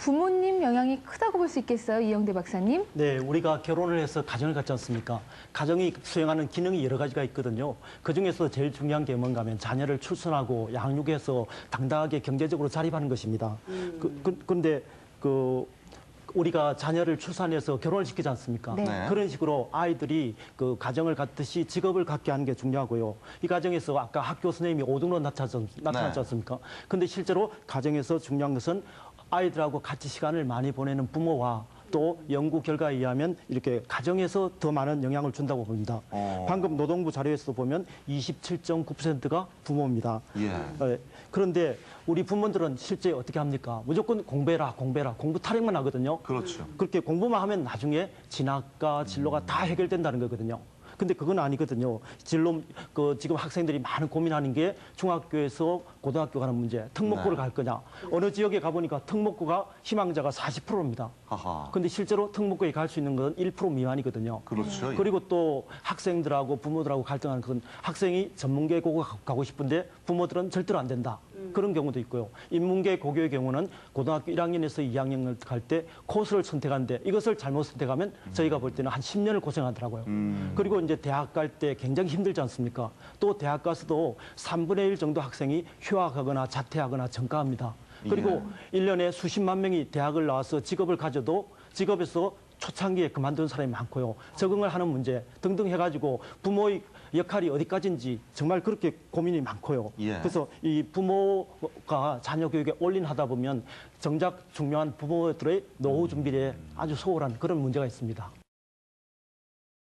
부모님 영향이 크다고 볼 수 있겠어요, 이영대 박사님? 네, 우리가 결혼을 해서 가정을 갖지 않습니까? 가정이 수행하는 기능이 여러 가지가 있거든요. 그 중에서 제일 중요한 게 뭔가 하면 자녀를 출산하고 양육해서 당당하게 경제적으로 자립하는 것입니다. 그, 그, 근데 그 우리가 자녀를 출산해서 결혼을 시키지 않습니까? 네. 네. 그런 식으로 아이들이 그 가정을 갖듯이 직업을 갖게 하는 게 중요하고요. 이 가정에서 아까 학교 선생님이 오등로 나타났지, 네. 않습니까? 근데 실제로 가정에서 중요한 것은 아이들하고 같이 시간을 많이 보내는 부모와 또 연구 결과에 의하면 이렇게 가정에서 더 많은 영향을 준다고 봅니다. 어. 방금 노동부 자료에서 보면 27.9%가 부모입니다. 예. 예, 그런데 우리 부모들은 실제 어떻게 합니까? 무조건 공부해라, 공부해라, 공부 타령만 하거든요. 그렇죠. 그렇게 공부만 하면 나중에 진학과 진로가 다 해결된다는 거거든요. 근데 그건 아니거든요. 진로 그 지금 학생들이 많은 고민하는 게 중학교에서 고등학교 가는 문제, 특목고를 네. 갈 거냐. 어느 지역에 가보니까 특목고가 희망자가 40%입니다. 하하. 근데 실제로 특목고에 갈 수 있는 건 1% 미만이거든요. 그렇죠. 예. 그리고 또 학생들하고 부모들하고 갈등하는 건 학생이 전문계 고교 가- 가고 싶은데 부모들은 절대로 안 된다. 그런 경우도 있고요. 인문계 고교의 경우는 고등학교 1학년에서 2학년을 갈 때 코스를 선택하는데 이것을 잘못 선택하면 저희가 볼 때는 한 10년을 고생하더라고요. 음. 그리고 이제 대학 갈 때 굉장히 힘들지 않습니까? 또 대학 가서도 3분의 1 정도 학생이 휴학하거나 자퇴하거나 전과합니다. 그리고 일 1년에 수십만 명이 대학을 나와서 직업을 가져도 직업에서 초창기에 그만둔 사람이 많고요. 적응을 하는 문제 등등 해가지고 부모의 역할이 어디까지인지 정말 그렇게 고민이 많고요. 예. 그래서 이 부모가 자녀 교육에 올인하다 보면 정작 중요한 부모들의 노후 준비에 아주 소홀한 그런 문제가 있습니다.